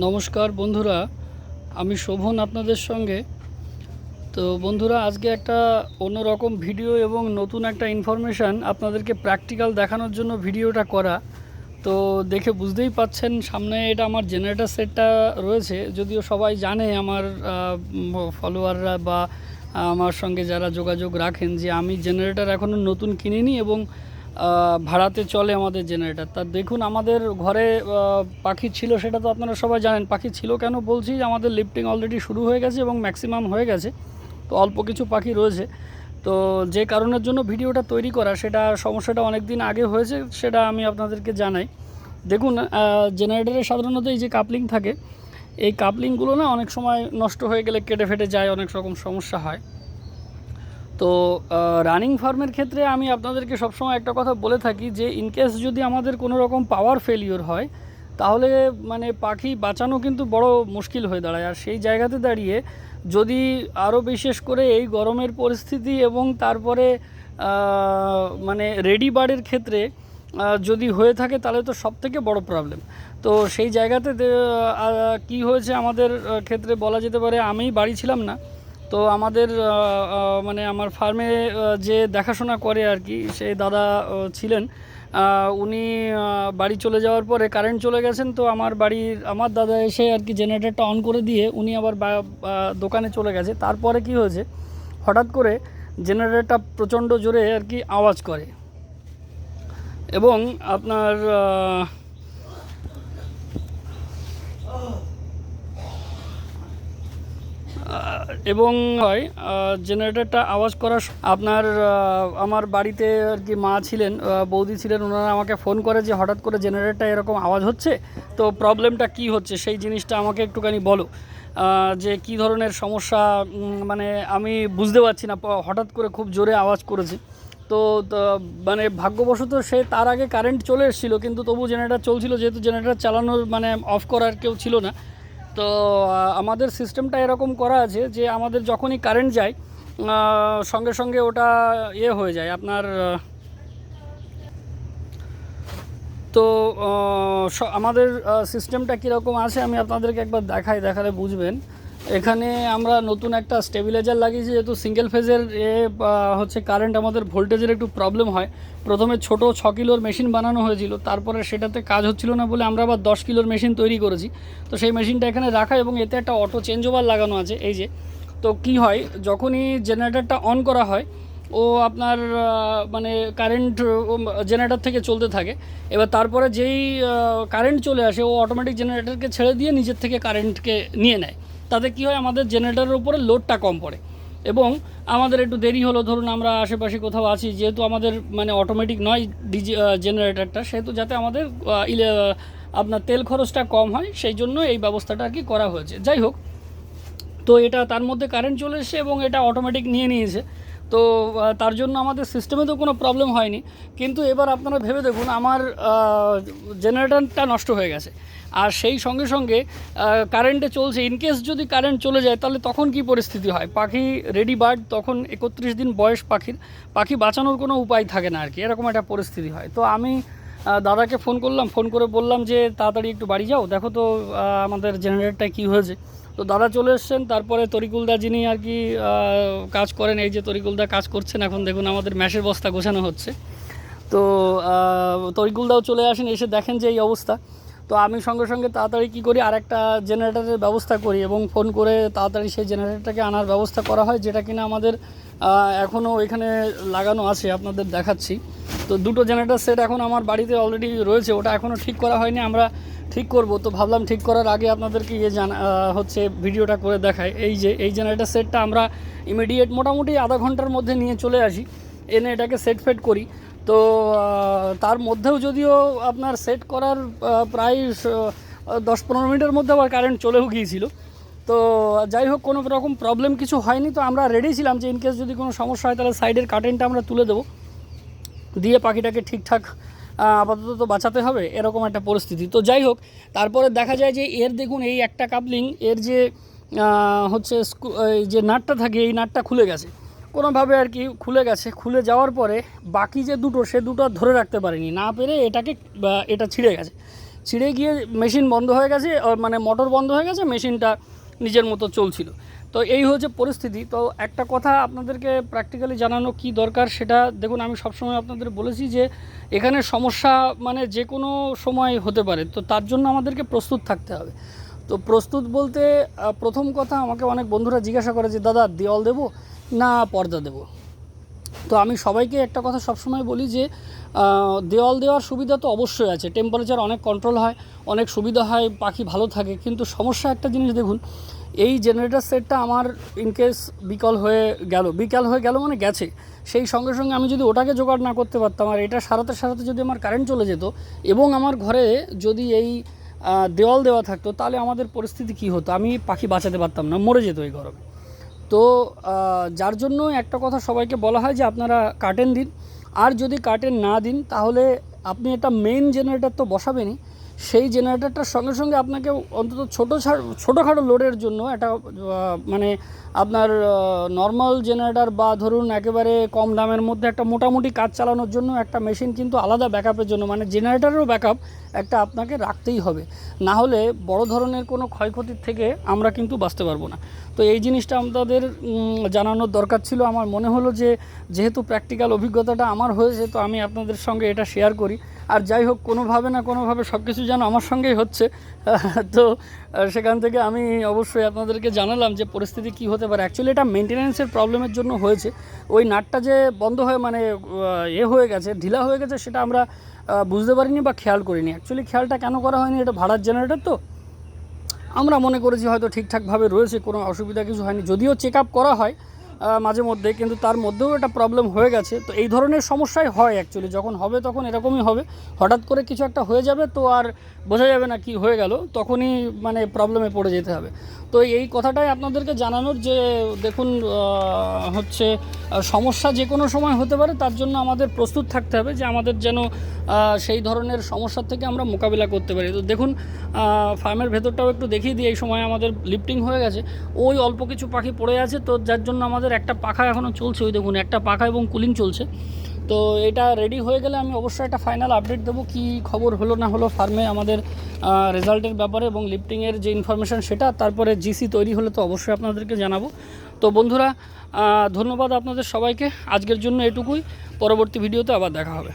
নমস্কার বন্ধুরা, আমি শোভন আপনাদের সঙ্গে। তো বন্ধুরা, আজকে একটা অন্যরকম ভিডিও এবং নতুন একটা ইনফরমেশান আপনাদেরকে প্র্যাকটিক্যাল দেখানোর জন্য ভিডিওটা করা। তো দেখে বুঝতেই পাচ্ছেন, সামনে এটা আমার জেনারেটার সেটটা রয়েছে। যদিও সবাই জানে আমার ফলোয়াররা বা আমার সঙ্গে যারা যোগাযোগ রাখেন যে আমি জেনারেটার এখনও নতুন কিনিনি এবং ভাড়াতে চলে আমাদের জেনারেটর তা দেখুন, আমাদের ঘরে পাখি ছিল সেটা তো আপনারা সবাই জানেন। পাখি ছিল কেন বলছি যে আমাদের লিফটিং অলরেডি শুরু হয়ে গেছে এবং ম্যাক্সিমাম হয়ে গেছে। তো অল্প কিছু পাখি রয়েছে। তো যে কারণের জন্য ভিডিওটা তৈরি করা, সেটা সমস্যাটা অনেক দিন আগে হয়েছে, সেটা আমি আপনাদেরকে জানাই। দেখুন জেনারেটরে সাধারণত এই যে কাপলিং থাকে, এই কাপলিংগুলো না অনেক সময় নষ্ট হয়ে গেলে কেটে ফেটে যায়, অনেক রকম সমস্যা হয়। তো রানিং ফার্মের ক্ষেত্রে আমি আপনাদেরকে সবসময় একটা কথা বলে থাকি যে ইনকেস যদি আমাদের কোনো রকম পাওয়ার ফেলিওর হয়, তাহলে মানে পাখি বাঁচানো কিন্তু বড় মুশকিল হয়ে দাঁড়ায়। আর সেই জায়গাতে দাঁড়িয়ে যদি আরও বিশেষ করে এই গরমের পরিস্থিতি এবং তারপরে মানে রেডি বার্ডের ক্ষেত্রে যদি হয়ে থাকে, তাহলে তো সব থেকে বড় প্রবলেম তো সেই জায়গাতে কি হয়েছে আমাদের ক্ষেত্রে বলা যেতে পারে, আমি বাড়ি ছিলাম না। তো আমাদের মানে আমার ফার্মে যে দেখাশোনা করে আর কি, সেই দাদা ছিলেন। উনি বাড়ি চলে যাওয়ার পরে কারেন্ট চলে গেছেন, তো আমার বাড়ির, আমার দাদা এসে আর কি জেনারেটরটা অন করে দিয়ে উনি আবার দোকানে চলে গেছে। তারপরে কি হয়েছে, হঠাৎ করে জেনারেটরটা প্রচণ্ড জোরে আর কি আওয়াজ করে। এবং আপনার এবং হয় জেনারেটরটা আওয়াজ করার আপনার আমার বাড়িতে আর কি মা ছিলেন বৌদি ছিলেন, ওনারা আমাকে ফোন করে যে হঠাৎ করে জেনারেটরটা এরকম আওয়াজ হচ্ছে, তো প্রবলেমটা কি হচ্ছে সেই জিনিসটা আমাকে একটুখানি বলো। যে কি ধরনের সমস্যা মানে আমি বুঝতে পারছি না হঠাৎ করে খুব জোরে আওয়াজ করেছে। তো মানে ভাগ্যবশত সে তার আগে কারেন্ট চলে এসেছিল, কিন্তু তবু জেনারেটর চলছিল, যেহেতু জেনারেটর চালানোর মানে অফ করার কেউ ছিল না তো আমাদের সিস্টেমটা এরকম করা আছে যে আমাদের যখনই কারেন্ট যায় সঙ্গে সঙ্গে ওটা ইয়ে হয়ে যায় আপনার তো আমাদের সিস্টেমটা কীরকম আছে আমি আপনাদেরকে একবার দেখাই, দেখালে বুঝবেন। এখানে আমরা নতুন একটা স্টেবিলাইজার লাগিয়েছি, যেহেতু সিঙ্গেল ফেজের এ হচ্ছে কারেন্ট আমাদের ভোল্টেজের একটু প্রবলেম হয়। প্রথমে ছোট ছ কিলোর মেশিন বানানো হয়েছিল, তারপরে সেটাতে কাজ হচ্ছিল না বলে আমরা আবার দশ কিলোর মেশিন তৈরি করেছি। তো সেই মেশিনটা এখানে রাখা এবং এতে একটা অটো চেঞ্জ ওভার লাগানো আছে, এই যে। তো কি হয়, যখনই জেনারেটারটা অন করা হয় ও আপনার মানে কারেন্ট জেনারেটর থেকে চলতে থাকে। এবার তারপরে যেই কারেন্ট চলে আসে, ও অটোমেটিক জেনারেটরকে ছেড়ে দিয়ে নিজের থেকে কারেন্টকে নিয়ে নেয়। তাতে কি হয়, আমাদের জেনারেটরের উপরে লোডটা কম পড়ে। এবং আমাদের একটু দেরি হলো, ধরুন আমরা আশেপাশে কোথাও আছি, যেহেতু আমাদের মানে অটোমেটিক নয় ডিজি জেনারেটরটা সেহেতু যাতে আমাদের ইলে আপনার তেল খরচটা কম হয়, সেই জন্য এই ব্যবস্থাটা আর কি করা হয়েছে। যাই হোক, তো এটা তার মধ্যে কারেন্ট চলে এসেছে এবং এটা অটোমেটিক নিয়ে নিয়েছে। তো তার জন্য আমাদের সিস্টেমে তো কোনো প্রবলেম হয়নি। কিন্তু এবার আপনারা ভেবে দেখুন, আমার জেনারেটরটা নষ্ট হয়ে গেছে। আর সেই সঙ্গে সঙ্গে কারেন্টে চলছে। ইনকেস যদি কারেন্ট চলে যায়, তাহলে তখন কি পরিস্থিতি হয়? পাখি রেডি বার্ড তখন একত্রিশ দিন বয়স পাখির। পাখি বাঁচানোর কোনো উপায় থাকে না আর কি এরকম একটা পরিস্থিতি হয়। তো আমি দাদাকে ফোন করলাম। ফোন করে বললাম যে, তাড়াতাড়ি একটু বাড়ি যাও। দেখো তো আমাদের জেনারেটরটা কী হয়েছে। তো দাদা চলে এসছেন, তারপরে তরিকুলদা যিনি আর কি কাজ করেন, এই যে তরিকুলদা কাজ করছেন, এখন দেখুন আমাদের ম্যাশের বস্তা গোছানো হচ্ছে। তো তরিকুলদাও চলে আসেন, এসে দেখেন যে এই অবস্থা। তো আমি সঙ্গে সঙ্গে তাড়াতাড়ি কী করি আর একটা জেনারেটারের ব্যবস্থা করি এবং ফোন করে তাড়াতাড়ি সেই জেনারেটারটাকে আনার ব্যবস্থা করা হয়, যেটা কিনা আমাদের এখনও এখানে লাগানো আছে, আপনাদের দেখাচ্ছি। তো দুটো জেনারেটার সেট এখন আমার বাড়িতে অলরেডি রয়েছে, ওটা এখনও ঠিক করা হয়নি। আমরা ঠিক করব। তো ভাবলাম ঠিক করার আগে আপনাদেরকে ইয়ে জানা হচ্ছে ভিডিওটা করে দেখায় এই যে, এই জেনারেটার সেটটা আমরা ইমিডিয়েট মোটামুটি আধা ঘণ্টার মধ্যে নিয়ে চলে আসি। এনে এটাকে সেট ফেট করি। তো তার মধ্যেও যদিও আপনার সেট করার প্রায় দশ পনেরো মিনিটের মধ্যে আবার কারেন্ট চলেও গিয়েছিল। তো, যাই হোক, কোনো রকম প্রবলেম কিছু হয়নি। তো আমরা রেডি ছিলাম যে ইনকেস যদি কোনো সমস্যা হয়, তাহলে সাইডের কারেন্টটা আমরা তুলে দেবো। দিয়ে পাখিটাকে ঠিকঠাক আপাতত তো বাঁচাতে হবে, এরকম একটা পরিস্থিতি। তো যাই হোক, তারপরে দেখা যায় যে এর দেখুন এই একটা কাপলিং, এর যে হচ্ছে যে নাটটা থাকে, এই নাটটা খুলে গেছে। কোনোভাবে আর কি খুলে গেছে, খুলে যাওয়ার পরে বাকি যে দুটো, সে দুটো ধরে রাখতে পারেনি। না পেরে এটাকে এটা ছিঁড়ে গেছে। ছিঁড়ে গিয়ে মেশিন বন্ধ হয়ে গেছে মানে মোটর বন্ধ হয়ে গেছে, মেশিনটা নিজের মতো চলছিল। তো এই হচ্ছে পরিস্থিতি। তো একটা কথা আপনাদেরকে প্র্যাকটিক্যালি জানানো কি দরকার সেটা দেখুন, আমি সবসময় আপনাদের বলেছি যে এখানে সমস্যা মানে যে কোনো সময় হতে পারে, তো তার জন্য আমাদেরকে প্রস্তুত থাকতে হবে। তো প্রস্তুত বলতে প্রথম কথা আমাকে অনেক বন্ধুরা জিজ্ঞাসা করে যে, দাদা, দেওয়াল দেবো না পর্দা দেবো? তো আমি সবাইকে একটা কথা সবসময় বলি যে দেওয়াল দেওয়ার সুবিধা তো অবশ্যই আছে। টেম্পারেচার অনেক কন্ট্রোল হয়, অনেক সুবিধা হয়, পাখি ভালো থাকে। কিন্তু সমস্যা একটা জিনিস দেখুন, এই জেনারেটর সেটটা আমার ইনকেস বিকল হয়ে গেল, বিকাল হয়ে গেল মানে গেছে। সেই সঙ্গে সঙ্গে আমি যদি ওটাকে জোগাড় না করতে পারতাম আর এটা সারাতে সারাতে যদি আমার কারেন্ট চলে যেত এবং আমার ঘরে যদি এই দেওয়াল দেওয়া থাকতো, তাহলে আমাদের পরিস্থিতি কী হতো? আমি পাখি বাঁচাতে পারতাম না, মরে যেত এই গরমে। তো যার জন্য একটা কথা সবাইকে বলা হয় যে আপনারা কাটেন দিন। আর যদি কাটেন না দিন তাহলে আপনি এটা মেইন জেনারেটার তো বসাবেনই। সেই জেনারেটরটার সঙ্গে সঙ্গে আপনাকে অন্তত ছোটো ছোটোখাটো লোডের জন্য একটা মানে আপনার নর্মাল জেনারেটর বা ধরুন একেবারে কম দামের মধ্যে একটা মোটামুটি কাজ চালানোর জন্য একটা মেশিন কিন্তু আলাদা ব্যাকআপের জন্য মানে জেনারেটরেরও ব্যাকআপ একটা আপনাকে রাখতেই হবে। না হলে বড় ধরনের কোনো ক্ষয়ক্ষতির থেকে আমরা কিন্তু বাঁচতে পারব না। তো এই জিনিসটা আমাদের জানানোর দরকার ছিল। আমার মনে হলো যে, যেহেতু প্র্যাকটিক্যাল অভিজ্ঞতাটা আমার হয়েছে, তো আমি আপনাদের সঙ্গে এটা শেয়ার করি। আর যাই হোক, কোনোভাবে না কোনোভাবে সব কিছু যেন আমার সঙ্গেই হচ্ছে। তো সেখান থেকে আমি অবশ্যই আপনাদেরকে জানালাম যে পরিস্থিতি কী হতে পারে। অ্যাকচুয়ালি এটা মেনটেন্যান্সের প্রবলেমের জন্য হয়েছে। ওই নাটটা যে বন্ধ হয়ে মানে এ হয়ে গেছে, ঢিলা হয়ে গেছে, সেটা আমরা বুঝতে পারিনি বা খেয়াল করিনি। অ্যাকচুয়ালি খেয়ালটা কেন করা হয়নি? এটা ভাড়ার জেনারেটর তো। আমরা মনে করেছি হয়তো ঠিকঠাকভাবে রয়েছে, কোনো অসুবিধা কিছু হয়নি। যদিও চেক আপ করা হয় মাঝে মধ্যে, কিন্তু তার মধ্যেও একটা প্রবলেম হয়ে গেছে। তো এই ধরনের সমস্যাই হয় অ্যাকচুয়ালি যখন হবে তখন এরকমই হবে। হঠাৎ করে কিছু একটা হয়ে যাবে তো আর বোঝা যাবে না কি হয়ে গেল, তখনই মানে প্রবলেমে পড়ে যেতে হবে। তো এই কথাটাই আপনাদেরকে জানানোর যে, দেখুন হচ্ছে সমস্যা যে কোনো সময় হতে পারে, তার জন্য আমাদের প্রস্তুত থাকতে হবে যে আমাদের যেন সেই ধরনের সমস্যার থেকে আমরা মোকাবিলা করতে পারি। তো দেখুন ফার্মের ভেতরটাও একটু দেখিয়ে দিই। এই সময় আমাদের লিফটিং হয়ে গেছে। ওই অল্প কিছু পাখি পড়ে আছে, তো যার জন্য আমাদের একটা পাখা এখনও চলছে, ওই দেখুন, একটা পাখা এবং কুলিং চলছে। তো এটা রেডি হয়ে গেলে আমি অবশ্যই একটা ফাইনাল আপডেট দেবো কি খবর হলো না হলো ফার্মে আমাদের রেজাল্টের ব্যাপারে এবং লিফটিংয়ের যে ইনফরমেশান সেটা, তারপরে জিসি তৈরি হলে তো অবশ্যই আপনাদেরকে জানাব। তো বন্ধুরা ধন্যবাদ আপনাদের সবাইকে। আজকের জন্য এটুকুই। পরবর্তী ভিডিওতে আবার দেখা হবে।